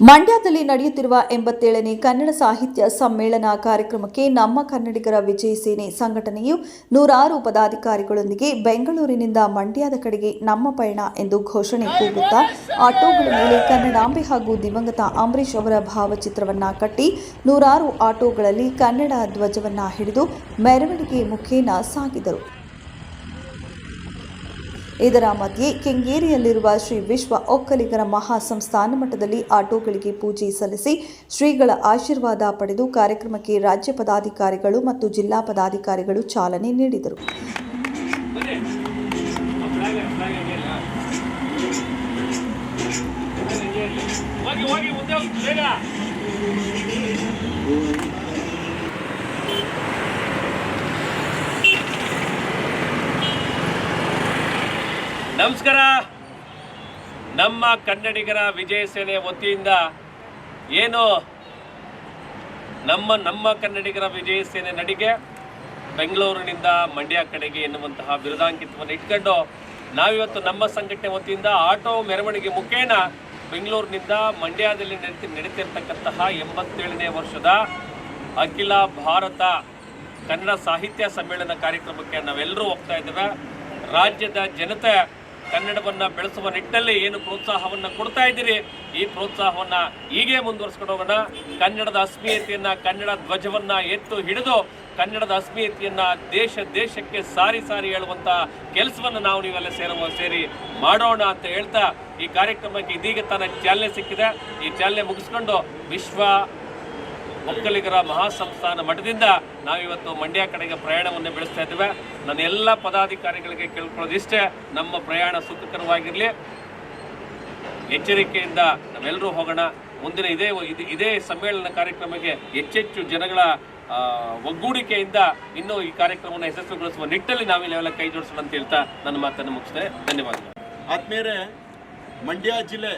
ಮಂಡ್ಯದಲ್ಲಿ ನಡೆಯುತ್ತಿರುವ ಎಂಬತ್ತೇಳನೇ ಕನ್ನಡ ಸಾಹಿತ್ಯ ಸಮ್ಮೇಳನ ಕಾರ್ಯಕ್ರಮಕ್ಕೆ ನಮ್ಮ ಕನ್ನಡಿಗರ ವಿಜಯ ಸೇನೆ ಸಂಘಟನೆಯು ನೂರಾರು ಪದಾಧಿಕಾರಿಗಳೊಂದಿಗೆ ಬೆಂಗಳೂರಿನಿಂದ ಮಂಡ್ಯದ ಕಡೆಗೆ ನಮ್ಮ ಪಯಣ ಎಂದು ಘೋಷಣೆ ಕೂಗುತ್ತಾ, ಆಟೋಗಳ ಮೇಲೆ ಕನ್ನಡಾಂಬೆ ಹಾಗೂ ದಿವಂಗತ ಅಂಬರೀಷ್ ಅವರ ಭಾವಚಿತ್ರವನ್ನ ಕಟ್ಟಿ, ನೂರಾರು ಆಟೋಗಳಲ್ಲಿ ಕನ್ನಡ ಧ್ವಜವನ್ನ ಹಿಡಿದು ಮೆರವಣಿಗೆ ಮುಖೇನ ಸಾಗಿದರು. ಇದರ ಮಧ್ಯೆ ಕೆಂಗೇರಿಯಲ್ಲಿರುವ ಶ್ರೀ ವಿಶ್ವ ಒಕ್ಕಲಿಗರ ಮಹಾಸಂಸ್ಥಾನ ಮಠದಲ್ಲಿ ಆಟೋಗಳಿಗೆ ಪೂಜೆ ಸಲ್ಲಿಸಿ ಶ್ರೀಗಳ ಆಶೀರ್ವಾದ ಪಡೆದು ಕಾರ್ಯಕ್ರಮಕ್ಕೆ ರಾಜ್ಯ ಪದಾಧಿಕಾರಿಗಳು ಮತ್ತು ಜಿಲ್ಲಾ ಪದಾಧಿಕಾರಿಗಳು ಚಾಲನೆ ನೀಡಿದರು ಹೋಗಿ ಹೋಗಿ ಮುಂದೆ ಹೋಗಿ ಬೇಗ ನಮಸ್ಕಾರ. ನಮ್ಮ ಕನ್ನಡಿಗರ ವಿಜಯ ಸೇನೆ ವತಿಯಿಂದ ಏನು ನಮ್ಮ ನಮ್ಮ ಕನ್ನಡಿಗರ ವಿಜಯ ಸೇನೆ ನಡಿಗೆ ಬೆಂಗಳೂರಿನಿಂದ ಮಂಡ್ಯ ಕಡೆಗೆ ಎನ್ನುವಂತಹ ಬಿರುದಾಂಕಿತವನ್ನು ಇಟ್ಕೊಂಡು ನಾವಿವತ್ತು ನಮ್ಮ ಸಂಘಟನೆ ವತಿಯಿಂದ ಆಟೋ ಮೆರವಣಿಗೆ ಮುಖೇನ ಬೆಂಗಳೂರಿನಿಂದ ಮಂಡ್ಯದಲ್ಲಿ ನಡೀತಿ ನಡೀತಿರ್ತಕ್ಕಂತಹ ಎಂಬತ್ತೇಳನೇ ವರ್ಷದ ಅಖಿಲ ಭಾರತ ಕನ್ನಡ ಸಾಹಿತ್ಯ ಸಮ್ಮೇಳನ ಕಾರ್ಯಕ್ರಮಕ್ಕೆ ನಾವೆಲ್ಲರೂ ಹೋಗ್ತಾ ಇದ್ದೇವೆ. ರಾಜ್ಯದ ಜನತೆ ಕನ್ನಡವನ್ನ ಬೆಳೆಸುವ ನಿಟ್ಟಲ್ಲಿ ಏನು ಪ್ರೋತ್ಸಾಹವನ್ನು ಕೊಡ್ತಾ ಇದ್ದೀರಿ, ಈ ಪ್ರೋತ್ಸಾಹವನ್ನು ಹೀಗೆ ಮುಂದುವರಿಸ್ಕೊಂಡು ಹೋಗೋಣ. ಕನ್ನಡದ ಅಸ್ಮೀಯತೆಯನ್ನು ಕನ್ನಡ ಧ್ವಜವನ್ನು ಎತ್ತು ಹಿಡಿದು ಕನ್ನಡದ ಅಸ್ಮೀಯತೆಯನ್ನು ದೇಶ ದೇಶಕ್ಕೆ ಸಾರಿ ಸಾರಿ ಹೇಳುವಂಥ ಕೆಲಸವನ್ನು ನಾವು ನೀವೆಲ್ಲ ಸೇರುವ ಸೇರಿ ಮಾಡೋಣ ಅಂತ ಹೇಳ್ತಾ ಈ ಕಾರ್ಯಕ್ರಮಕ್ಕೆ ಇದೀಗ ತಾನೇ ಚಾಲನೆ ಸಿಕ್ಕಿದೆ. ಈ ಚಾಲನೆ ಮುಗಿಸ್ಕೊಂಡು ವಿಶ್ವ ಒಕ್ಕಲಿಗರ ಮಹಾಸಂಸ್ಥಾನ ಮಠದಿಂದ ನಾವಿವತ್ತು ಮಂಡ್ಯ ಕಡೆಗೆ ಪ್ರಯಾಣವನ್ನು ಬೆಳೆಸ್ತಾ ಇದ್ದೇವೆ. ನನ್ನ ಎಲ್ಲ ಪದಾಧಿಕಾರಿಗಳಿಗೆ ಕೇಳ್ಕೊಳ್ಳೋದಿಷ್ಟೇ ನಮ್ಮ ಪ್ರಯಾಣ ಸುಖಕರವಾಗಿರಲಿ. ಎಚ್ಚರಿಕೆಯಿಂದ ನಾವೆಲ್ಲರೂ ಹೋಗೋಣ. ಮುಂದಿನ ಇದೇ ಇದು ಸಮ್ಮೇಳನ ಕಾರ್ಯಕ್ರಮಕ್ಕೆ ಹೆಚ್ಚೆಚ್ಚು ಜನಗಳ ಒಗ್ಗೂಡಿಕೆಯಿಂದ ಇನ್ನೂ ಈ ಕಾರ್ಯಕ್ರಮವನ್ನು ಯಶಸ್ವಿಗೊಳಿಸುವ ನಿಟ್ಟಲ್ಲಿ ನಾವಿಲ್ಲೆಲ್ಲ ಕೈ ಜೋಡಿಸೋಣ ಅಂತ ಹೇಳ್ತಾ ನನ್ನ ಮಾತನ್ನು ಮುಗಿಸ್ತೇನೆ. ಧನ್ಯವಾದಗಳು. ಆದ್ಮೇಲೆ ಮಂಡ್ಯ ಜಿಲ್ಲೆ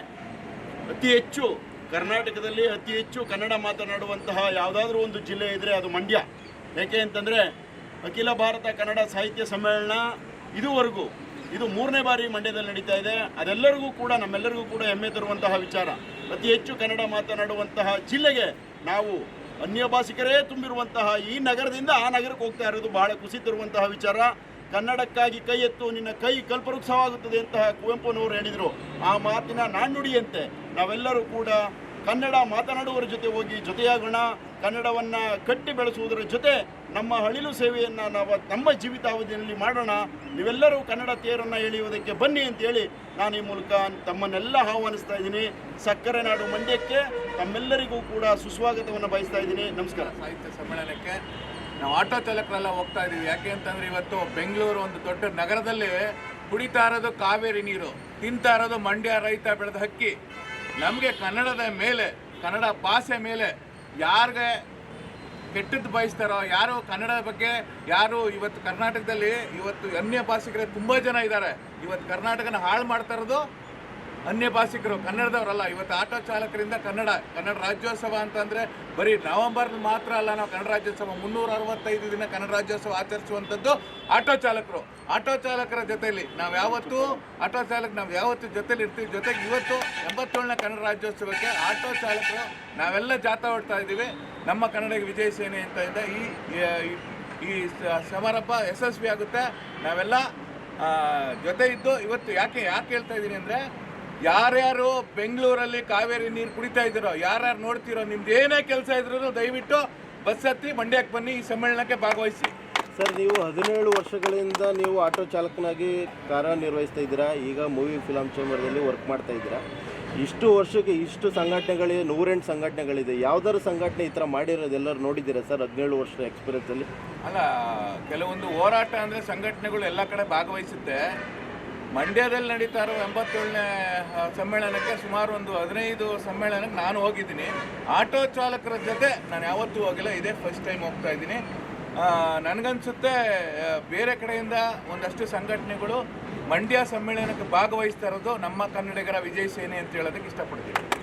ಅತಿ ಹೆಚ್ಚು ಕರ್ನಾಟಕದಲ್ಲಿ ಅತಿ ಹೆಚ್ಚು ಕನ್ನಡ ಮಾತನಾಡುವಂತಹ ಯಾವುದಾದ್ರೂ ಒಂದು ಜಿಲ್ಲೆ ಇದ್ರೆ ಅದು ಮಂಡ್ಯ. ಯಾಕೆ ಅಂತಂದರೆ ಅಖಿಲ ಭಾರತ ಕನ್ನಡ ಸಾಹಿತ್ಯ ಸಮ್ಮೇಳನ ಇದುವರೆಗೂ, ಇದು ಮೂರನೇ ಬಾರಿ ಮಂಡ್ಯದಲ್ಲಿ ನಡೀತಾ ಇದೆ. ಅದೆಲ್ಲರಿಗೂ ಕೂಡ, ನಮ್ಮೆಲ್ಲರಿಗೂ ಕೂಡ ಹೆಮ್ಮೆ ತರುವಂತಹ ವಿಚಾರ. ಅತಿ ಹೆಚ್ಚು ಕನ್ನಡ ಮಾತನಾಡುವಂತಹ ಜಿಲ್ಲೆಗೆ ನಾವು ಅನ್ಯ ಭಾಷಿಕರೇ ತುಂಬಿರುವಂತಹ ಈ ನಗರದಿಂದ ಆ ನಗರಕ್ಕೆ ಹೋಗ್ತಾ ಇರೋದು ಬಹಳ ಖುಷಿ ತರುವಂತಹ ವಿಚಾರ. ಕನ್ನಡಕ್ಕಾಗಿ ಕೈ ಎತ್ತು, ನಿನ್ನ ಕೈ ಕಲ್ಪವೃಕ್ಷವಾಗುತ್ತದೆ ಅಂತಹ ಕುವೆಂಪುನವರು ಹೇಳಿದರು. ಆ ಮಾತಿನ ನಾಣ್ಣುಡಿಯಂತೆ ನಾವೆಲ್ಲರೂ ಕೂಡ ಕನ್ನಡ ಮಾತನಾಡುವವರ ಜೊತೆ ಹೋಗಿ ಜೊತೆಯಾಗೋಣ. ಕನ್ನಡವನ್ನು ಕಟ್ಟಿ ಬೆಳೆಸುವುದರ ಜೊತೆ ನಮ್ಮ ಹಳಿಲು ಸೇವೆಯನ್ನು ನಾವು ನಮ್ಮ ಜೀವಿತಾವಧಿಯಲ್ಲಿ ಮಾಡೋಣ. ನೀವೆಲ್ಲರೂ ಕನ್ನಡ ತೇರನ್ನು ಎಳೆಯುವುದಕ್ಕೆ ಬನ್ನಿ ಅಂತೇಳಿ ನಾನು ಈ ಮೂಲಕ ತಮ್ಮನ್ನೆಲ್ಲ ಆಹ್ವಾನಿಸ್ತಾ ಇದ್ದೀನಿ. ಸಕ್ಕರೆ ನಾಡು ಮಂಡ್ಯಕ್ಕೆ ತಮ್ಮೆಲ್ಲರಿಗೂ ಕೂಡ ಸುಸ್ವಾಗತವನ್ನು ಬಯಸ್ತಾ ಇದ್ದೀನಿ. ನಮಸ್ಕಾರ. ಸಾಹಿತ್ಯ ಸಮ್ಮೇಳನಕ್ಕೆ ನಾವು ಆಟೋ ಚಾಲಕರೆಲ್ಲ ಹೋಗ್ತಾ ಇದ್ದೀವಿ ಯಾಕೆ ಅಂತಂದ್ರೆ ಇವತ್ತು ಬೆಂಗಳೂರು ಒಂದು ದೊಡ್ಡ ನಗರದಲ್ಲಿ ಕುಡಿತಾ ಇರೋದು ಕಾವೇರಿ ನೀರು, ತಿಂತಾ ಇರೋದು ಮಂಡ್ಯ ರೈತ ಬೆಳೆದ ಹಕ್ಕಿ. ನಮಗೆ ಕನ್ನಡದ ಮೇಲೆ, ಕನ್ನಡ ಭಾಷೆ ಮೇಲೆ ಯಾರಿಗೆ ಕೆಟ್ಟದ್ದು ಬಯಸ್ತಾರೋ, ಯಾರು ಕನ್ನಡದ ಬಗ್ಗೆ, ಯಾರು ಇವತ್ತು ಕರ್ನಾಟಕದಲ್ಲಿ, ಇವತ್ತು ಅನ್ಯ ಭಾಷಿಕರೇ ತುಂಬ ಜನ ಇದ್ದಾರೆ. ಇವತ್ತು ಕರ್ನಾಟಕನ ಹಾಳು ಮಾಡ್ತಾ ಇರೋದು ಅನ್ಯ ಭಾಷಿಕರು, ಕನ್ನಡದವರಲ್ಲ, ಇವತ್ತು ಆಟೋ ಚಾಲಕರಿಂದ ಕನ್ನಡ ಕನ್ನಡ ರಾಜ್ಯೋತ್ಸವ ಅಂತಂದರೆ ಬರೀ ನವೆಂಬರ್ ಮಾತ್ರ ಅಲ್ಲ, ನಾವು ಕನ್ನಡ ರಾಜ್ಯೋತ್ಸವ ಮುನ್ನೂರ ಅರವತ್ತೈದು ದಿನ ಕನ್ನಡ ರಾಜ್ಯೋತ್ಸವ ಆಚರಿಸುವಂಥದ್ದು ಆಟೋ ಚಾಲಕರು. ಆಟೋ ಚಾಲಕರ ಜೊತೆಯಲ್ಲಿ ನಾವು ಯಾವತ್ತೂ, ಆಟೋ ಚಾಲಕ ನಾವು ಯಾವತ್ತು ಜೊತೆಲಿ ಇರ್ತೀವಿ, ಜೊತೆಗೆ ಇವತ್ತು ಎಂಬತ್ತೇಳನೇ ಕನ್ನಡ ರಾಜ್ಯೋತ್ಸವಕ್ಕೆ ಆಟೋ ಚಾಲಕರು ನಾವೆಲ್ಲ ಜಾಥಾ ಹೊಡ್ತಾ ಇದ್ದೀವಿ. ನಮ್ಮ ಕನ್ನಡ ವಿಜಯ ಸೇನೆ ಅಂತ ಇದೆ. ಈ, ಈ- ಸಮಾರಂಭ ಯಶಸ್ವಿ ಆಗುತ್ತೆ ನಾವೆಲ್ಲ ಜೊತೆ ಇದ್ದು ಇವತ್ತು ಯಾಕೆ ಯಾಕೆ ಹೇಳ್ತಾ ಇದ್ದೀನಿ ಅಂದರೆ ಯಾರ್ಯಾರು ಬೆಂಗಳೂರಲ್ಲಿ ಕಾವೇರಿ ನೀರು ಕುಡಿತಾ ಇದ್ದೀರೋ ಯಾರ್ಯಾರು ನೋಡ್ತೀರೋ ನಿಮ್ದು ಏನೇ ಕೆಲಸ ಇದ್ರೂ ದಯವಿಟ್ಟು ಬಸ್ ಹತ್ತಿ ಮಂಡ್ಯಕ್ಕೆ ಬನ್ನಿ ಈ ಸಮ್ಮೇಳನಕ್ಕೆ ಭಾಗವಹಿಸಿ. ಸರ್ ನೀವು ಹದಿನೇಳು ವರ್ಷಗಳಿಂದ ನೀವು ಆಟೋ ಚಾಲಕನಾಗಿ ಕಾರ್ಯನಿರ್ವಹಿಸ್ತಾ ಇದ್ದೀರಾ? ಈಗ ಮೂವಿ ಫಿಲಮ್ ಚೇಂಬರ್ದಲ್ಲಿ ವರ್ಕ್ ಮಾಡ್ತಾ ಇದ್ದೀರಾ? ಇಷ್ಟು ವರ್ಷಕ್ಕೆ ಇಷ್ಟು ಸಂಘಟನೆಗಳಿದೆ ನೂರೆಂಟು ಸಂಘಟನೆಗಳಿದೆ. ಯಾವ್ದಾದ್ರು ಸಂಘಟನೆ ಈ ಥರ ಮಾಡಿರೋದು ಎಲ್ಲರೂ ನೋಡಿದ್ದೀರಾ ಸರ್ ಹದಿನೇಳು ವರ್ಷದ ಎಕ್ಸ್ಪೀರಿಯನ್ಸಲ್ಲಿ ಅಲ್ಲ ಕೆಲವೊಂದು ಹೋರಾಟ ಅಂದರೆ ಸಂಘಟನೆಗಳು ಎಲ್ಲ ಕಡೆ ಭಾಗವಹಿಸುತ್ತೆ. ಮಂಡ್ಯದಲ್ಲಿ ನಡೀತಾ ಇರೋ ಎಂಬತ್ತೇಳನೇ ಸಮ್ಮೇಳನಕ್ಕೆ ಸುಮಾರು ಒಂದು ಹದಿನೈದು ಸಮ್ಮೇಳನಕ್ಕೆ ನಾನು ಹೋಗಿದ್ದೀನಿ. ಆಟೋ ಚಾಲಕರ ಜೊತೆ ನಾನು ಯಾವತ್ತೂ ಹೋಗಿಲ್ಲ, ಇದೇ ಫಸ್ಟ್ ಟೈಮ್ ಹೋಗ್ತಾ ಇದ್ದೀನಿ. ನನಗನ್ಸುತ್ತೆ ಬೇರೆ ಕಡೆಯಿಂದ ಒಂದಷ್ಟು ಸಂಘಟನೆಗಳು ಮಂಡ್ಯ ಸಮ್ಮೇಳನಕ್ಕೆ ಭಾಗವಹಿಸ್ತಾ ಇರೋದು ನಮ್ಮ ಕನ್ನಡಿಗರ ವಿಜಯ ಸೇನೆ ಅಂತ ಹೇಳೋದಕ್ಕೆ ಇಷ್ಟಪಡ್ತೀನಿ.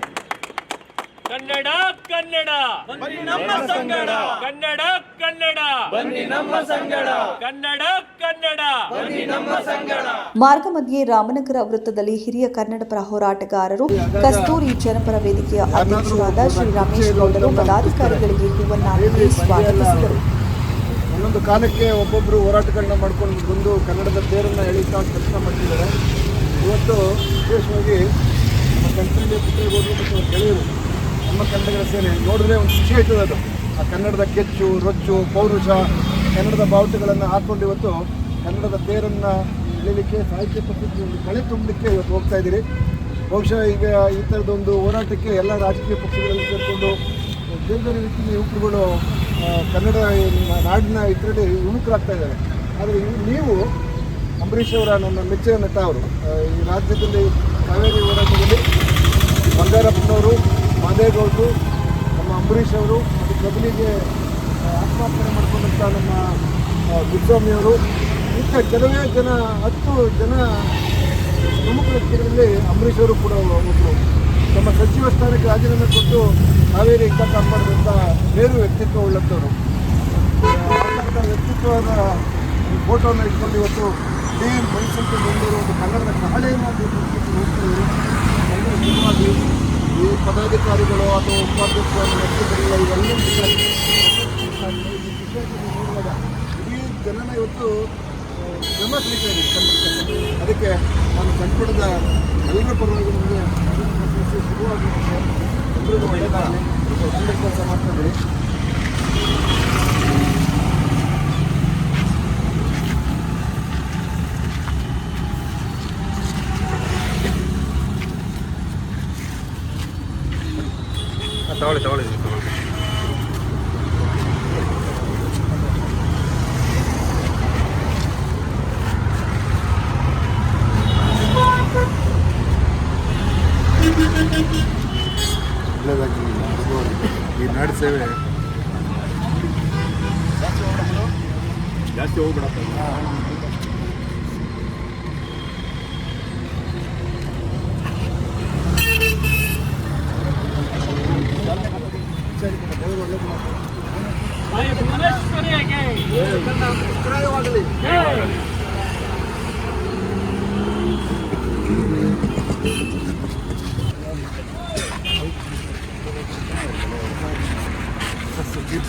ಕನ್ನಡ ಕನ್ನಡ. ಬನ್ನಿ ನಮ್ಮ ಸಂಗಡ. ಕನ್ನಡ ಕನ್ನಡ. ಬನ್ನಿ ನಮ್ಮ ಸಂಗಡ. ಕನ್ನಡ ಕನ್ನಡ. ಬನ್ನಿ ನಮ್ಮ ಸಂಗಡ. ಮಾರ್ಗ ಮಧ್ಯೆ ರಾಮನಗರ ವೃತ್ತದಲ್ಲಿ ಹಿರಿಯ ಕನ್ನಡಪರ ಹೋರಾಟಗಾರರು ಕಸ್ತೂರಿ ಜನಪರ ವೇದಿಕೆಯ ಅಧ್ಯಕ್ಷರಾದ ಶ್ರೀ ರಮೇಶ್ ಗೌಡರು ಪದಾಧಿಕಾರಿಗಳಿಗೆ ಹೂವನ್ನಾಗಿ ಸ್ವಾಗತಿಸಿದರು. ಒಂದೊಂದು ಕಾಲಕ್ಕೆ ಒಬ್ಬೊಬ್ಬರು ಹೋರಾಟಗಳನ್ನ ಮಾಡ್ಕೊಂಡು ಬಂದು ಕನ್ನಡದ ಬೇರನ್ನು ಎಳೀತಾ ಕೆಲಸ ಮಾಡ್ತಿದ್ದಾರೆ. ಇವತ್ತು ವಿಶೇಷವಾಗಿ ನಮ್ಮ ಕಂಠೀಯ ಪುತ್ರೇಗೌಡರು ಮತ್ತು ಗೆಳೆಯರು. ನಮ್ಮ ಕನ್ನಡಿಗರ ಸೇನೆ ನೋಡಿದ್ರೆ ಒಂದು ಖುಷಿ ಆಯ್ತದೆ ಅದು. ಆ ಕನ್ನಡದ ಕೆಚ್ಚು, ರೊಚ್ಚು, ಪೌರುಷ, ಕನ್ನಡದ ಬಾವುಟಗಳನ್ನು ಹಾಕ್ಕೊಂಡು ಇವತ್ತು ಕನ್ನಡದ ತೇರನ್ನು ಎಳಿಲಿಕ್ಕೆ ಸಾಹಿತ್ಯ ಪ್ರಕೃತಿ ಒಂದು ಕಳೆ ತುಂಬಲಿಕ್ಕೆ ಇವತ್ತು ಹೋಗ್ತಾ ಇದ್ದೀರಿ. ಬಹುಶಃ ಈಗ ಈ ಥರದೊಂದು ಹೋರಾಟಕ್ಕೆ ಎಲ್ಲ ರಾಜಕೀಯ ಪಕ್ಷಗಳಲ್ಲಿ ಸೇರಿಕೊಂಡು ಬೇರೆ ಬೇರೆ ರೀತಿಯ ಯುವಕರುಗಳು ಕನ್ನಡ ನಾಡಿನ ಇದರಲ್ಲಿ ಯುವಕರಾಗ್ತಾ ಇದ್ದಾರೆ. ಆದರೆ ನೀವು ಅಂಬರೀಷ್ ಅವರ ನನ್ನ ಮೆಚ್ಚಿನ ನಟ ಅವರು. ಈ ರಾಜ್ಯದಲ್ಲಿ ಕಾವೇರಿ ಹೋರಾಟದಲ್ಲಿ ಬಂಗಾರಪ್ಪನವರು ಮಾದೇಗೌಡರು, ನಮ್ಮ ಅಂಬರೀಷ್ ಅವರು ಮತ್ತು ಕಬಿಲಿಗೆ ಆತ್ಮಾರ್ಪಣೆ ಮಾಡಿಕೊಂಡಂಥ ನಮ್ಮ ಗುರುಸ್ವಾಮಿಯವರು ಇಂಥ ಕೆಲವೇ ಜನ, ಹತ್ತು ಜನ ಪ್ರಮುಖ ವ್ಯಕ್ತಿಗಳಲ್ಲಿ ಅಂಬರೀಷ್ ಅವರು ಕೂಡ ಒಬ್ಬರು. ತಮ್ಮ ಸಚಿವ ಸ್ಥಾನಕ್ಕೆ ರಾಜೀನಾಮೆ ಕೊಟ್ಟು ಕಾವೇರಿ ಇಂಥ ಕಾಪಾಡಿದಂಥ ಬೇರು ವ್ಯಕ್ತಿತ್ವ ಉಳ್ಳಂಥವ್ರು. ವ್ಯಕ್ತಿತ್ವದ ಫೋಟೋನ ಇಟ್ಕೊಂಡು ಇವತ್ತು ಇಡೀ ಮೈಸೂರಿಗೆ ಬಂದಿರೋ ಒಂದು ಕನ್ನಡದ ಕಹಳೆಯನ್ನು ನಿಜವಾಗಿ ಈ ಪದಾಧಿಕಾರಿಗಳು ಅಥವಾ ಉಪಾಧ್ಯಕ್ಷರು ವ್ಯಕ್ತಿಗಳಿಲ್ಲ ಇವೆಲ್ಲ ನೋಡುವಾಗ ಇಡೀ ಜನನ ಇವತ್ತು ಜನ ಕನ್ನಡಕ್ಕೆ. ಅದಕ್ಕೆ ನಾನು ಕನ್ನಡದ ಎಲ್ಲರ ಪರವಾಗಿ ನಿಮಗೆ ಶುರುವಾಗಿ ಎಲ್ಲರಿಗೂ ಒಳ್ಳೆಯದಾಗಲಿ ಒಳ್ಳೆ ಕೆಲಸ ಮಾಡ್ತಾ ಇದ್ದೀರಿ ಒಳ್ಳೆಯದಾಗಿ ಈ ನಾಡು ಸೇವೆ ಜಾಸ್ತಿ ಹೋಗ್ಬಿಡಪ್ಪ ಕೀರ್ತಿ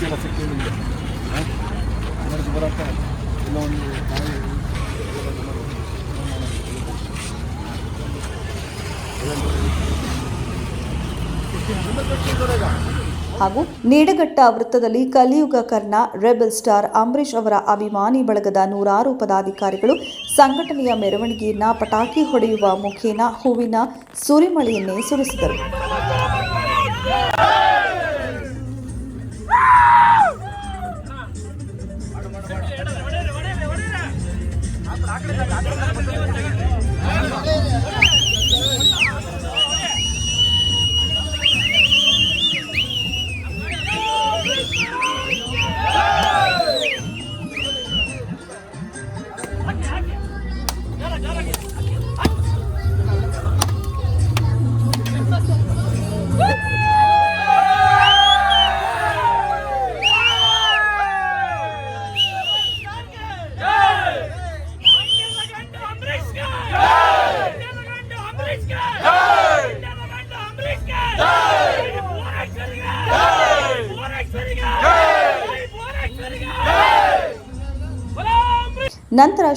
ಎಲ್ಲ ಸಿಕ್ಕಿದೆ ನಿಮಗೆ ಕನ್ನಡದ ಹೋರಾಟ ಎಲ್ಲ ಒಂದು ತಾಯಿ ಹಾಗೂ ನೀಡಘಟ್ಟ ವೃತ್ತದಲ್ಲಿ ಕಲಿಯುಗ ಕರ್ಣ, ರೆಬಲ್ ಸ್ಟಾರ್ ಅಂಬರೀಷ್ ಅವರ ಅಭಿಮಾನಿ ಬಳಗದ ನೂರಾರು ಪದಾಧಿಕಾರಿಗಳು ಸಂಘಟನೆಯ ಮೆರವಣಿಗೆಯನ್ನ ಪಟಾಕಿ ಹೊಡೆಯುವ ಮುಖೇನ ಹೂವಿನ ಸುರಿಮಳೆಯನ್ನೇ ಸುರಿಸಿದರು.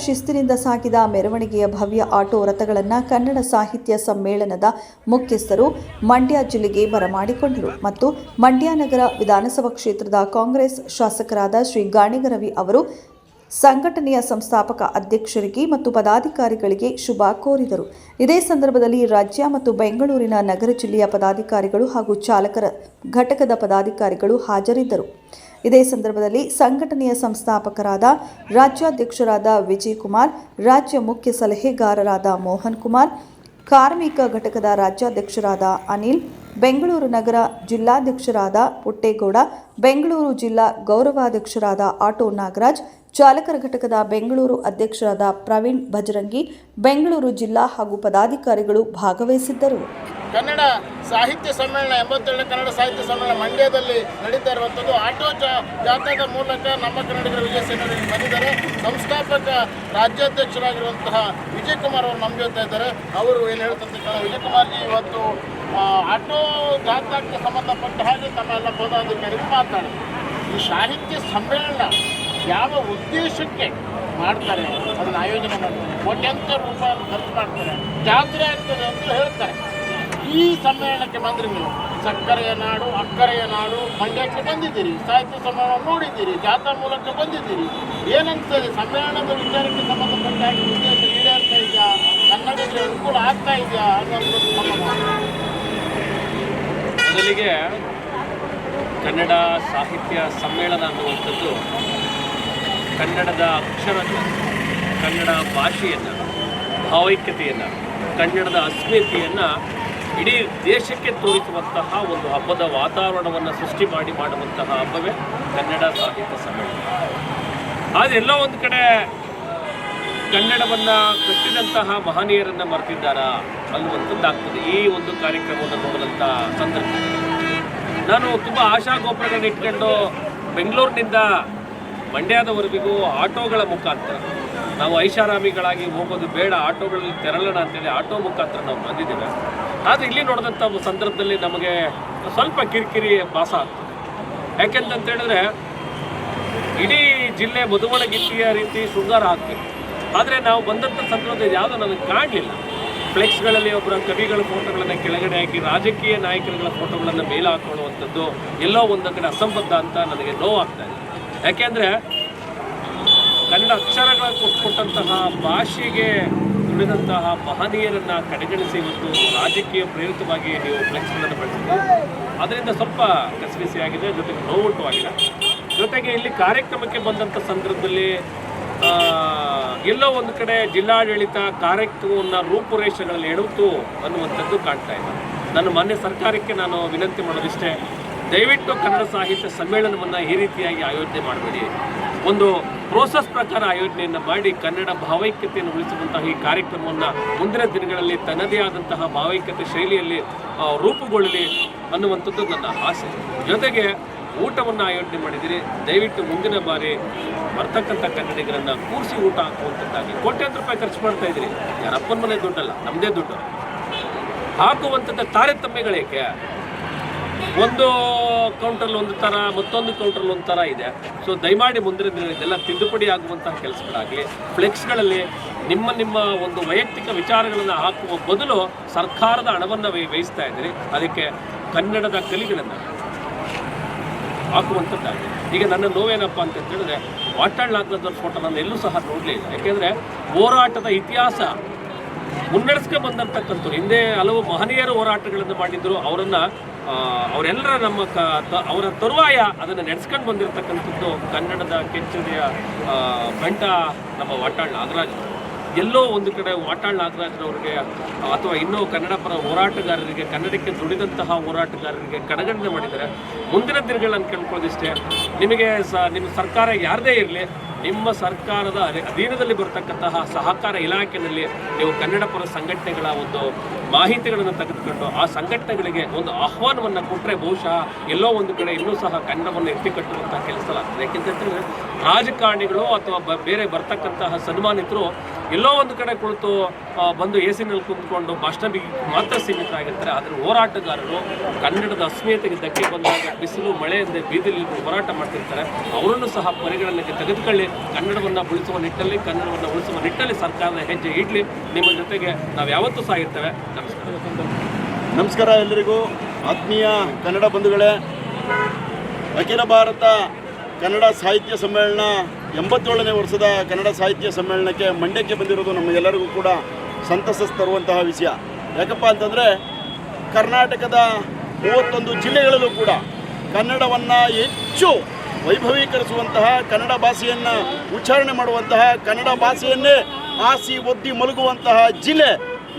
ಶಿಸ್ತಿನಿಂದ ಸಾಗಿದ ಮೆರವಣಿಗೆಯ ಭವ್ಯ ಆಟೋ ರಥಗಳನ್ನು ಕನ್ನಡ ಸಾಹಿತ್ಯ ಸಮ್ಮೇಳನದ ಮುಖ್ಯಸ್ಥರು ಮಂಡ್ಯ ಜಿಲ್ಲೆಗೆ ಬರಮಾಡಿಕೊಂಡರು ಮತ್ತು ಮಂಡ್ಯ ನಗರ ವಿಧಾನಸಭಾ ಕ್ಷೇತ್ರದ ಕಾಂಗ್ರೆಸ್ ಶಾಸಕರಾದ ಶ್ರೀ ಗಾಣಿಗರವಿ ಅವರು ಸಂಘಟನೆಯ ಸಂಸ್ಥಾಪಕ ಅಧ್ಯಕ್ಷರಿಗೆ ಮತ್ತು ಪದಾಧಿಕಾರಿಗಳಿಗೆ ಶುಭ ಕೋರಿದರು. ಇದೇ ಸಂದರ್ಭದಲ್ಲಿ ರಾಜ್ಯ ಮತ್ತು ಬೆಂಗಳೂರಿನ ನಗರ ಜಿಲ್ಲೆಯ ಪದಾಧಿಕಾರಿಗಳು ಹಾಗೂ ಚಾಲಕರ ಘಟಕದ ಪದಾಧಿಕಾರಿಗಳು ಹಾಜರಿದ್ದರು. ಇದೇ ಸಂದರ್ಭದಲ್ಲಿ ಸಂಘಟನೆಯ ಸಂಸ್ಥಾಪಕರಾದ ರಾಜ್ಯಾಧ್ಯಕ್ಷರಾದ ವಿಜಯ್ ಕುಮಾರ್ ರಾಜ್ಯ ಮುಖ್ಯ ಸಲಹೆಗಾರರಾದ ಮೋಹನ್ ಕುಮಾರ್, ಕಾರ್ಮಿಕ ಘಟಕದ ರಾಜ್ಯಾಧ್ಯಕ್ಷರಾದ ಅನಿಲ್, ಬೆಂಗಳೂರು ನಗರ ಜಿಲ್ಲಾಧ್ಯಕ್ಷರಾದ ಪುಟ್ಟೇಗೌಡ, ಬೆಂಗಳೂರು ಜಿಲ್ಲಾ ಗೌರವಾಧ್ಯಕ್ಷರಾದ ಆಟೋ ನಾಗರಾಜ್, ಚಾಲಕರ ಘಟಕದ ಬೆಂಗಳೂರು ಅಧ್ಯಕ್ಷರಾದ ಪ್ರವೀಣ್ ಭಜರಂಗಿ, ಬೆಂಗಳೂರು ಜಿಲ್ಲಾ ಹಾಗೂ ಪದಾಧಿಕಾರಿಗಳು ಭಾಗವಹಿಸಿದ್ದರು. ಕನ್ನಡ ಸಾಹಿತ್ಯ ಸಮ್ಮೇಳನ, ಎಂಬತ್ತೇಳನೇ ಕನ್ನಡ ಸಾಹಿತ್ಯ ಸಮ್ಮೇಳನ ಮಂಡ್ಯದಲ್ಲಿ ನಡೀತಾ ಇರುವಂಥದ್ದು. ಆಟೋ ಜಾಥಾದ ಮೂಲಕ ನಮ್ಮ ಕನ್ನಡಿಗರ ವಿಜಯ ಸೇನೆಯಲ್ಲಿ ಬಂದಿದ್ದಾರೆ. ಸಂಸ್ಥಾಪಕ, ರಾಜ್ಯಾಧ್ಯಕ್ಷರಾಗಿರುವಂತಹ ವಿಜಯ್ ಕುಮಾರ್ ಅವರು ನಮ್ಮ ಜೊತೆ ಇದ್ದಾರೆ. ಅವರು ಏನು ಹೇಳ್ತಂತ. ವಿಜಯ್ ಕುಮಾರ್ ಜಿ, ಇವತ್ತು ಆಟೋ ಜಾಥಾಕ್ಕೆ ಸಂಬಂಧಪಟ್ಟ ಹಾಗೆ ತಮ್ಮ ಎಲ್ಲ ಪದಾಧಿಕಾರಿಗಳು ಮಾತಾಡಿದ್ರು. ಈ ಸಾಹಿತ್ಯ ಸಮ್ಮೇಳನ ಯಾವ ಉದ್ದೇಶಕ್ಕೆ ಮಾಡ್ತಾರೆ, ಅದನ್ನು ಆಯೋಜನೆ ಮಾಡ್ತಾರೆ. ಕೋಟ್ಯಂತರ ರೂಪಾಯಿ ಖರ್ಚು ಮಾಡ್ತಾರೆ. ಜಾತ್ರೆ ಆಗ್ತದೆ ಅಂತ ಹೇಳ್ತಾರೆ. ಈ ಸಮ್ಮೇಳನಕ್ಕೆ ಬಂದ್ರಿ ನೀವು ಸಕ್ಕರೆಯ ನಾಡು, ಅಕ್ಕರೆಯ ನಾಡು, ಮಂಡ್ಯಕ್ಕೆ ಬಂದಿದ್ದೀರಿ. ಸಾಹಿತ್ಯ ಸಮ್ಮೇಳನ ನೋಡಿದ್ದೀರಿ ಜಾಥಾ ಮೂಲಕ ಬಂದಿದ್ದೀರಿ. ಏನಂತದೆ ಸಮ್ಮೇಳನದ ವಿಚಾರಕ್ಕೆ ಸಂಬಂಧಪಟ್ಟ ಹಾಗೆ ಉದ್ದೇಶ ಈಡೇರ್ತಾ ಇದೆಯಾ? ಕನ್ನಡಿಗರಿಗೆ ಅನುಕೂಲ ಆಗ್ತಾ ಇದೆಯಾ? ಅನ್ನೋದು. ಮೊದಲಿಗೆ ಕನ್ನಡ ಸಾಹಿತ್ಯ ಸಮ್ಮೇಳನ ಅನ್ನುವಂಥದ್ದು ಕನ್ನಡದ ಅಕ್ಷರವನ್ನು ಕನ್ನಡ ಭಾಷೆಯನ್ನು, ಭಾವೈಕ್ಯತೆಯನ್ನು, ಕನ್ನಡದ ಅಸ್ಮಿತೆಯನ್ನು ಇಡೀ ದೇಶಕ್ಕೆ ತೋರಿಸುವಂತಹ ಒಂದು ಹಬ್ಬದ ವಾತಾವರಣವನ್ನು ಸೃಷ್ಟಿ ಮಾಡಿ ಮಾಡುವಂತಹ ಹಬ್ಬವೇ ಕನ್ನಡ ಸಾಹಿತ್ಯ ಸಮ್ಮೇಳನ. ಆದರೆ ಎಲ್ಲೋ ಒಂದು ಕಡೆ ಕನ್ನಡವನ್ನು ಕಟ್ಟಿದಂತಹ ಮಹನೀಯರನ್ನು ಮರೆತಿದ್ದಾರಾ ಅನ್ನುವಂಥದ್ದಾಗ್ತದೆ ಈ ಒಂದು ಕಾರ್ಯಕ್ರಮವನ್ನು ನೋಡಿದಂಥ ಸಂದರ್ಭ. ನಾನು ತುಂಬ ಆಶಾಗೋಪುರಗಳನ್ನ ಇಟ್ಕೊಂಡು ಬೆಂಗಳೂರಿನಿಂದ ಮಂಡ್ಯದವರೆಗೂ ಆಟೋಗಳ ಮುಖಾಂತರ ನಾವು ಐಷಾರಾಮಿಗಳಾಗಿ ಹೋಗೋದು ಬೇಡ, ಆಟೋಗಳಲ್ಲಿ ತೆರಳೋಣ ಅಂತೇಳಿ ಆಟೋ ಮುಖಾಂತರ ನಾವು ಬಂದಿದ್ದೇವೆ. ಆದರೆ ಇಲ್ಲಿ ನೋಡಿದಂಥ ಸಂದರ್ಭದಲ್ಲಿ ನಮಗೆ ಸ್ವಲ್ಪ ಕಿರಿಕಿರಿ ಭಾಸ ಆಗ್ತದೆ. ಯಾಕೆಂತಂತ ಹೇಳಿದ್ರೆ ಇಡೀ ಜಿಲ್ಲೆ ಮಧುವಣಗಿತ್ತಿಯ ರೀತಿ ಶೃಂಗಾರ ಆಗ್ತದೆ. ಆದರೆ ನಾವು ಬಂದಂಥ ಸಂದರ್ಭದಲ್ಲಿ ಯಾವುದೋ ನನಗೆ ಕಾಣಲಿಲ್ಲ. ಫ್ಲೆಕ್ಸ್ಗಳಲ್ಲಿ ಒಬ್ಬರ ಕವಿಗಳ ಫೋಟೋಗಳನ್ನು ಕೆಳಗಡೆ ಹಾಕಿ ರಾಜಕೀಯ ನಾಯಕರುಗಳ ಫೋಟೋಗಳನ್ನು ಮೇಲೆ ಹಾಕೊಳ್ಳುವಂಥದ್ದು ಎಲ್ಲೋ ಒಂದು ಕಡೆ ಅಸಂಬದ್ಧ ಅಂತ ನನಗೆ ನೋವಾಗ್ತಾ ಇದೆ. ಯಾಕೆಂದರೆ ಕನ್ನಡ ಅಕ್ಷರಗಳ ಕೊಟ್ಟಂತಹ ಭಾಷೆಗೆ ದುಡಿದಂತಹ ಮಹನೀಯರನ್ನು ಕಡೆಗಣಿಸಿ ಮತ್ತು ರಾಜಕೀಯ ಪ್ರೇರಿತವಾಗಿ ನೀವು ಫ್ಲೆಕ್ಸ್ಗಳನ್ನು ಬಳಸಿದ್ರು. ಅದರಿಂದ ಸ್ವಲ್ಪ ಕಸಿವಿಸಿಯಾಗಿದೆ ಜೊತೆಗೆ ನೋವುಂಟು ಆಗಿದೆ. ಜೊತೆಗೆ ಇಲ್ಲಿ ಕಾರ್ಯಕ್ರಮಕ್ಕೆ ಬಂದಂಥ ಸಂದರ್ಭದಲ್ಲಿ ಎಲ್ಲೋ ಒಂದು ಕಡೆ ಜಿಲ್ಲಾಡಳಿತ ಕಾರ್ಯಕ್ರಮವನ್ನು ರೂಪುರೇಷೆಗಳಲ್ಲಿ ಎಡುತ್ತು ಅನ್ನುವಂಥದ್ದು ಕಾಣ್ತಾ ಇದೆ. ನನ್ನ ಮೊನ್ನೆ ಸರ್ಕಾರಕ್ಕೆ ನಾನು ವಿನಂತಿ ಮಾಡೋದಿಷ್ಟೇ ದಯವಿಟ್ಟು ಕನ್ನಡ ಸಾಹಿತ್ಯ ಸಮ್ಮೇಳನವನ್ನು ಈ ರೀತಿಯಾಗಿ ಆಯೋಜನೆ ಮಾಡಬೇಡಿ. ಒಂದು ಪ್ರೋಸೆಸ್ ಪ್ರಕಾರ ಆಯೋಜನೆಯನ್ನು ಮಾಡಿ ಕನ್ನಡ ಭಾವೈಕ್ಯತೆಯನ್ನು ಉಳಿಸುವಂತಹ ಈ ಕಾರ್ಯಕ್ರಮವನ್ನು ಮುಂದಿನ ದಿನಗಳಲ್ಲಿ ತನ್ನದೇ ಆದಂತಹ ಭಾವೈಕ್ಯತೆ ಶೈಲಿಯಲ್ಲಿ ರೂಪುಗೊಳ್ಳಲಿ ಅನ್ನುವಂಥದ್ದು ನನ್ನ ಆಸೆ. ಜೊತೆಗೆ ಊಟವನ್ನು ಆಯೋಜನೆ ಮಾಡಿದ್ದೀರಿ ದಯವಿಟ್ಟು ಮುಂದಿನ ಬಾರಿ ಬರ್ತಕ್ಕಂಥ ಕನ್ನಡಿಗರನ್ನು ಕೂರಿಸಿ ಊಟ ಹಾಕುವಂಥದ್ದಾಗಿ ಕೋಟ್ಯಾಂತರ ರೂಪಾಯಿ ಖರ್ಚು ಮಾಡ್ತಾ ಇದ್ದೀರಿ ಯಾರಪ್ಪನ ಮನೆ ದುಡ್ಡಲ್ಲ ನಮ್ಮದೇ ದುಡ್ಡು. ಹಾಕುವಂಥದ್ದು ತಾರತಮ್ಯಗಳೇಕೆ? ಒಂದು ಕೌಂಟ್ರಲ್ಲಿ ಒಂದು ಥರ ಮತ್ತೊಂದು ಕೌಂಟ್ರಲ್ಲಿ ಒಂದು ಥರ ಇದೆ. ಸೊ ದಯಮಾಡಿ ಮುಂದಿನ ದಿನಗಳಿಗೆಲ್ಲ ತಿದ್ದುಪಡಿ ಆಗುವಂತಹ ಕೆಲಸಗಳಾಗಲಿ, ಫ್ಲೆಕ್ಸ್ಗಳಲ್ಲಿ ನಿಮ್ಮ ನಿಮ್ಮ ಒಂದು ವೈಯಕ್ತಿಕ ವಿಚಾರಗಳನ್ನು ಹಾಕುವ ಬದಲು ಸರ್ಕಾರದ ಹಣವನ್ನು ವ್ಯಯ- ವ್ಯಯಿಸ್ತಾ ಇದ್ದೀರಿ. ಅದಕ್ಕೆ ಕನ್ನಡದ ಕಲಿಗಳನ್ನು ಹಾಕುವಂಥದ್ದಾಗಿದೆ. ಈಗ ನನ್ನ ನೋವೇನಪ್ಪ ಅಂತ ಹೇಳಿದ್ರೆ ವಾಟಾಳ್ ನಾಗರಾಜ್ ಫೋಟೋ ನಾನು ಎಲ್ಲೂ ಸಹ ನೋಡಲಿಲ್ಲ ಯಾಕೆಂದರೆ ಹೋರಾಟದ ಇತಿಹಾಸ ಮುನ್ನಡೆಸ್ಕೊಂಡು ಬಂದಂತಕ್ಕಂಥವ್ರು ಹಿಂದೆ ಹಲವು ಮಹನೀಯರ ಹೋರಾಟಗಳನ್ನು ಮಾಡಿದ್ರು. ಅವರನ್ನ ಅವರೆಲ್ಲರ ನಮ್ಮ ಕ ಅವರ ತರುವಾಯ ಅದನ್ನು ನಡೆಸ್ಕೊಂಡು ಬಂದಿರತಕ್ಕಂಥದ್ದು ಕನ್ನಡದ ಕೆಚ್ಚದೆಯ ಬಂಟ ನಮ್ಮ ವಾಟಾಳ್ ನಾಗರಾಜ್. ಎಲ್ಲೋ ಒಂದು ಕಡೆ ವಾಟಾಳ್ ನಾಗರಾಜ್ರವ್ರಿಗೆ, ಅಥವಾ ಇನ್ನೂ ಕನ್ನಡ ಪರ ಹೋರಾಟಗಾರರಿಗೆ, ಕನ್ನಡಕ್ಕೆ ದುಡಿದಂತಹ ಹೋರಾಟಗಾರರಿಗೆ ಕಡೆಗಣನೆ ಮಾಡಿದ್ದಾರೆ. ಮುಂದಿನ ದಿನಗಳನ್ನು ಕೇಳ್ಕೊಳ್ಳೋದಿಷ್ಟೇ. ನಿಮಗೆ ಸ, ನಿಮ್ಮ ಸರ್ಕಾರ ಯಾರದೇ ಇರಲಿ ನಿಮ್ಮ ಸರ್ಕಾರದ ಅಧಿ- ಅಧೀನದಲ್ಲಿ ಬರತಕ್ಕಂತಹ ಸಹಕಾರ ಇಲಾಖೆಯಲ್ಲಿ ನೀವು ಕನ್ನಡ ಪರ ಸಂಘಟನೆಗಳ ಒಂದು ಮಾಹಿತಿಗಳನ್ನು ತೆಗೆದುಕೊಂಡು ಆ ಸಂಘಟನೆಗಳಿಗೆ ಒಂದು ಆಹ್ವಾನವನ್ನು ಕೊಟ್ಟರೆ ಬಹುಶಃ ಎಲ್ಲೋ ಒಂದು ಕಡೆ ಇನ್ನೂ ಸಹ ಕನ್ನಡವನ್ನು ಎತ್ತಿ ಕಟ್ಟುವಂಥ ಕೆಲಸ ಆಗ್ತದೆ. ಯಾಕೆಂತಂದ್ರೆ ರಾಜಕಾರಣಿಗಳು ಅಥವಾ ಬೇರೆ ಬರ್ತಕ್ಕಂತಹ ಸನ್ಮಾನಿತರು ಎಲ್ಲೋ ಒಂದು ಕಡೆ ಕುಳಿತು ಬಂದು ಎಸಿನಲ್ಲಿ ಕುಂತ್ಕೊಂಡು ಭಾಷಣ ಬಿಗಿ ಮಾತ್ರ ಸೀಮಿತರಾಗಿರ್ತಾರೆ ಆದರೆ ಹೋರಾಟಗಾರರು ಕನ್ನಡದ ಅಸ್ಮಿತೆಗೆ ಧಕ್ಕೆ ಬಂದಾಗ ಬಿಸಿಲು ಮಳೆಯಿಂದ ಬೀದಿಲಿ ಹೋರಾಟ ಮಾಡ್ತಿರ್ತಾರೆ. ಅವರನ್ನು ಸಹ ಪರಿಗಣನೆಗೆ ತೆಗೆದುಕೊಳ್ಳಿ. ಕನ್ನಡವನ್ನು ಉಳಿಸುವ ನಿಟ್ಟಲ್ಲಿ, ಕನ್ನಡವನ್ನು ಉಳಿಸುವ ನಿಟ್ಟಲ್ಲಿ ಸರ್ಕಾರದ ಹೆಜ್ಜೆ ಇಡ್ಲಿ. ನಿಮ್ಮ ಜೊತೆಗೆ ನಾವು ಯಾವತ್ತೂ ಸಹ ಇರ್ತೇವೆ. ನಮಸ್ಕಾರ. ನಮಸ್ಕಾರ ಎಲ್ಲರಿಗೂ ಆತ್ಮೀಯ ಕನ್ನಡ ಬಂಧುಗಳೇ, ಅಖಿಲ ಭಾರತ ಕನ್ನಡ ಸಾಹಿತ್ಯ ಸಮ್ಮೇಳನ ಎಂಬತ್ತೇಳನೇ ವರ್ಷದ ಕನ್ನಡ ಸಾಹಿತ್ಯ ಸಮ್ಮೇಳನಕ್ಕೆ ಮಂಡ್ಯಕ್ಕೆ ಬಂದಿರೋದು ನಮಗೆಲ್ಲರಿಗೂ ಕೂಡ ಸಂತಸ ತರುವಂತಹ ವಿಷಯ. ಯಾಕಪ್ಪ ಅಂತಂದರೆ ಕರ್ನಾಟಕದ ಮೂವತ್ತೊಂದು ಜಿಲ್ಲೆಗಳಲ್ಲೂ ಕೂಡ ಕನ್ನಡವನ್ನು ಹೆಚ್ಚು ವೈಭವೀಕರಿಸುವಂತಹ ಕನ್ನಡ ಭಾಷೆಯನ್ನು ಉಚ್ಚಾರಣೆ ಮಾಡುವಂತಹ ಕನ್ನಡ ಭಾಷೆಯನ್ನೇ ಆಸಿ ಒದ್ದಿ ಮಲಗುವಂತಹ ಜಿಲ್ಲೆ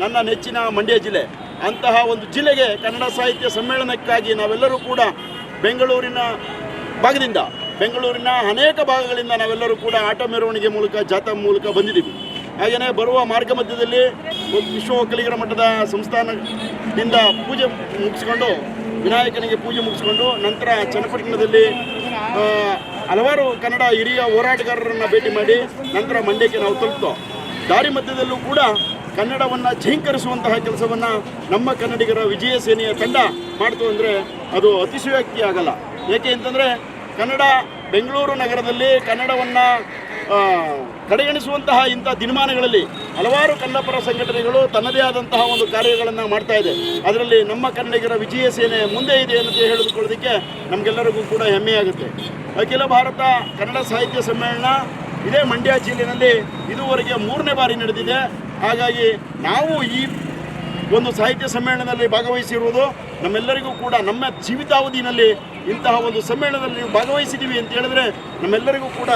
ನನ್ನ ನೆಚ್ಚಿನ ಮಂಡ್ಯ ಜಿಲ್ಲೆ. ಅಂತಹ ಒಂದು ಜಿಲ್ಲೆಗೆ ಕನ್ನಡ ಸಾಹಿತ್ಯ ಸಮ್ಮೇಳನಕ್ಕಾಗಿ ನಾವೆಲ್ಲರೂ ಕೂಡ ಬೆಂಗಳೂರಿನ ಭಾಗದಿಂದ ಬೆಂಗಳೂರಿನ ಅನೇಕ ಭಾಗಗಳಿಂದ ನಾವೆಲ್ಲರೂ ಕೂಡ ಆಟೋ ಮೆರವಣಿಗೆ ಮೂಲಕ, ಜಾಥಾ ಮೂಲಕ ಬಂದಿದ್ದೀವಿ. ಹಾಗೆಯೇ ಬರುವ ಮಾರ್ಗ ಮಧ್ಯದಲ್ಲಿ ವಿಶ್ವ ಒಕ್ಕಲಿಗರ ಮಠದ ಸಂಸ್ಥಾನದಿಂದ ಪೂಜೆ ಮುಗಿಸ್ಕೊಂಡು, ವಿನಾಯಕನಿಗೆ ಪೂಜೆ ಮುಗಿಸ್ಕೊಂಡು, ನಂತರ ಚನ್ನಪಟ್ಟಣದಲ್ಲಿ ಹಲವಾರು ಕನ್ನಡ ಹಿರಿಯ ಹೋರಾಟಗಾರರನ್ನು ಭೇಟಿ ಮಾಡಿ, ನಂತರ ಮಂಡ್ಯಕ್ಕೆ ನಾವು ತಲುಪ್ತೋ. ದಾರಿ ಮಧ್ಯದಲ್ಲೂ ಕೂಡ ಕನ್ನಡವನ್ನು ಝೇಂಕರಿಸುವಂತಹ ಕೆಲಸವನ್ನು ನಮ್ಮ ಕನ್ನಡಿಗರ ವಿಜಯ ಸೇನೆಯ ತಂಡ ಮಾಡ್ತು ಅಂದರೆ ಅದು ಅತಿಶಯೋಕ್ತಿ ಆಗಲ್ಲ. ಏಕೆ ಅಂತಂದರೆ ಕನ್ನಡ ಬೆಂಗಳೂರು ನಗರದಲ್ಲಿ ಕನ್ನಡವನ್ನು ಕಡೆಗಣಿಸುವಂತಹ ಇಂಥ ದಿನಮಾನಗಳಲ್ಲಿ ಹಲವಾರು ಕನ್ನಡಪರ ಸಂಘಟನೆಗಳು ತನ್ನದೇ ಆದಂತಹ ಒಂದು ಕಾರ್ಯಗಳನ್ನು ಮಾಡ್ತಾ ಇದೆ. ಅದರಲ್ಲಿ ನಮ್ಮ ಕನ್ನಡಿಗರ ವಿಜಯ ಸೇನೆ ಮುಂದೆ ಇದೆ ಅಂತ ಹೇಳಿದುಕೊಳ್ಳೋದಕ್ಕೆ ನಮಗೆಲ್ಲರಿಗೂ ಕೂಡ ಹೆಮ್ಮೆಯಾಗುತ್ತೆ ಅಖಿಲ ಭಾರತ ಕನ್ನಡ ಸಾಹಿತ್ಯ ಸಮ್ಮೇಳನ ಇದೇ ಮಂಡ್ಯ ಜಿಲ್ಲೆಯಲ್ಲಿ ಇದುವರೆಗೆ ಮೂರನೇ ಬಾರಿ ನಡೆದಿದೆ. ಹಾಗಾಗಿ ನಾವು ಈ ಒಂದು ಸಾಹಿತ್ಯ ಸಮ್ಮೇಳನದಲ್ಲಿ ಭಾಗವಹಿಸಿರುವುದು ನಮ್ಮೆಲ್ಲರಿಗೂ ಕೂಡ ನಮ್ಮ ಜೀವಿತಾವಧಿಯಲ್ಲಿ ಇಂತಹ ಒಂದು ಸಮ್ಮೇಳನದಲ್ಲಿ ನೀವು ಭಾಗವಹಿಸಿದ್ದೀವಿ ಅಂತ ಹೇಳಿದ್ರೆ ನಮ್ಮೆಲ್ಲರಿಗೂ ಕೂಡ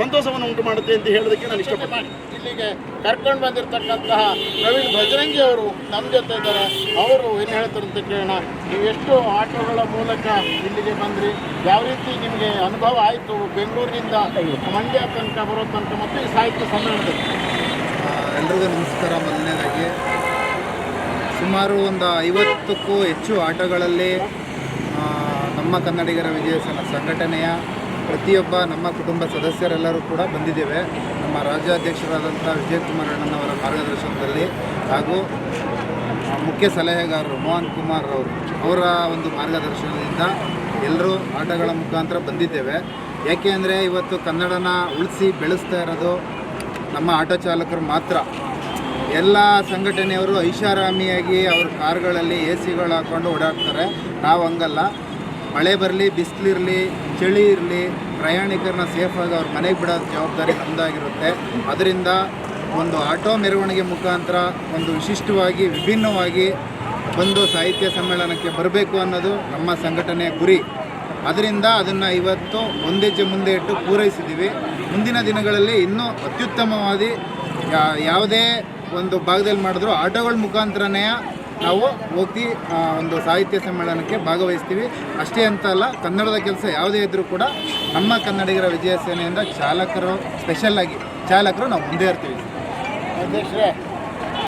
ಸಂತೋಷವನ್ನು ಉಂಟು ಮಾಡುತ್ತೆ ಅಂತ ಹೇಳೋದಕ್ಕೆ ನಾನು ಇಷ್ಟಪಡ್ತೀನಿ. ಇಲ್ಲಿಗೆ ಕರ್ಕೊಂಡು ಬಂದಿರತಕ್ಕಂತಹ ಪ್ರವೀಣ್ ಭಜರಂಗಿ ಅವರು ನಮ್ಮ ಜೊತೆ ಇದ್ದಾರೆ. ಅವರು ಏನು ಹೇಳ್ತಾರೆ ಅಂತ ಕೇಳೋಣ. ನೀವು ಎಷ್ಟು ಆಟೋಗಳ ಮೂಲಕ ಇಲ್ಲಿಗೆ ಬಂದ್ರಿ? ಯಾವ ರೀತಿ ನಿಮಗೆ ಅನುಭವ ಆಯಿತು ಬೆಂಗಳೂರಿನಿಂದ ಮಂಡ್ಯ ತನಕ ಬರೋ ತನಕ ಮತ್ತು ಈ ಸಾಹಿತ್ಯ ಸಮ್ಮೇಳನದಲ್ಲಿ? ಎಲ್ರಿಗೂ ನಮಸ್ಕಾರ. ಮೊದಲನೇದಾಗಿ ಸುಮಾರು ಒಂದು ಐವತ್ತಕ್ಕೂ ಹೆಚ್ಚು ಆಟಗಳಲ್ಲಿ ನಮ್ಮ ಕನ್ನಡಿಗರ ವಿಜಯ ಸಂಘಟನೆಯ ಪ್ರತಿಯೊಬ್ಬ ನಮ್ಮ ಕುಟುಂಬ ಸದಸ್ಯರೆಲ್ಲರೂ ಕೂಡ ಬಂದಿದ್ದೇವೆ. ನಮ್ಮ ರಾಜ್ಯಾಧ್ಯಕ್ಷರಾದಂಥ ವಿಜಯಕುಮಾರ್ ಅಣ್ಣನವರ ಮಾರ್ಗದರ್ಶನದಲ್ಲಿ ಹಾಗೂ ಮುಖ್ಯ ಸಲಹೆಗಾರರು ಮೋಹನ್ ಕುಮಾರ್ ಅವರು ಅವರ ಒಂದು ಮಾರ್ಗದರ್ಶನದಿಂದ ಎಲ್ಲರೂ ಆಟಗಳ ಮುಖಾಂತರ ಬಂದಿದ್ದೇವೆ. ಯಾಕೆ ಅಂದರೆ ಇವತ್ತು ಕನ್ನಡನ ಉಳಿಸಿ ಬೆಳೆಸ್ತಾ ಇರೋದು ನಮ್ಮ ಆಟೋ ಚಾಲಕರು ಮಾತ್ರ. ಎಲ್ಲ ಸಂಘಟನೆಯವರು ಐಷಾರಾಮಿಯಾಗಿ ಅವ್ರ ಕಾರ್ಗಳಲ್ಲಿ ಎ ಸಿಗಳು ಹಾಕ್ಕೊಂಡು ಓಡಾಡ್ತಾರೆ. ನಾವು ಹಂಗಲ್ಲ. ಮಳೆ ಬರಲಿ ಬಿಸಿಲಿರಲಿ ಚಳಿ ಇರಲಿ, ಪ್ರಯಾಣಿಕರನ್ನ ಸೇಫಾಗಿ ಅವ್ರ ಮನೆಗೆ ಬಿಡೋ ಜವಾಬ್ದಾರಿ ನಮ್ಮದಾಗಿರುತ್ತೆ ಅದರಿಂದ ಒಂದು ಆಟೋ ಮೆರವಣಿಗೆ ಮುಖಾಂತರ ಒಂದು ವಿಶಿಷ್ಟವಾಗಿ, ವಿಭಿನ್ನವಾಗಿ ಬಂದು ಸಾಹಿತ್ಯ ಸಮ್ಮೇಳನಕ್ಕೆ ಬರಬೇಕು ಅನ್ನೋದು ನಮ್ಮ ಸಂಘಟನೆಯ ಗುರಿ. ಅದರಿಂದ ಅದನ್ನು ಇವತ್ತು ಒಂದೆಜ್ಜೆ ಮುಂದೆ ಇಟ್ಟು ಪೂರೈಸಿದ್ದೀವಿ ಮುಂದಿನ ದಿನಗಳಲ್ಲಿ ಇನ್ನೂ ಅತ್ಯುತ್ತಮವಾಗಿ ಯಾವುದೇ ಒಂದು ಭಾಗದಲ್ಲಿ ಮಾಡಿದ್ರು. ಆಟೋಗಳ ಮುಖಾಂತರನೇ ನಾವು ಹೋಗಿ ಒಂದು ಸಾಹಿತ್ಯ ಸಮ್ಮೇಳನಕ್ಕೆ ಭಾಗವಹಿಸ್ತೀವಿ. ಅಷ್ಟೇ ಅಂತ ಅಲ್ಲ, ಕನ್ನಡದ ಕೆಲಸ ಯಾವುದೇ ಇದ್ದರೂ ಕೂಡ ನಮ್ಮ ಕನ್ನಡಿಗರ ವಿಜಯ ಸೇನೆಯಿಂದ ಚಾಲಕರು ಸ್ಪೆಷಲ್ ಆಗಿ ಚಾಲಕರು ನಾವು ಮುಂದೆ ಇರ್ತೀವಿ. ಅಧ್ಯಕ್ಷರೇ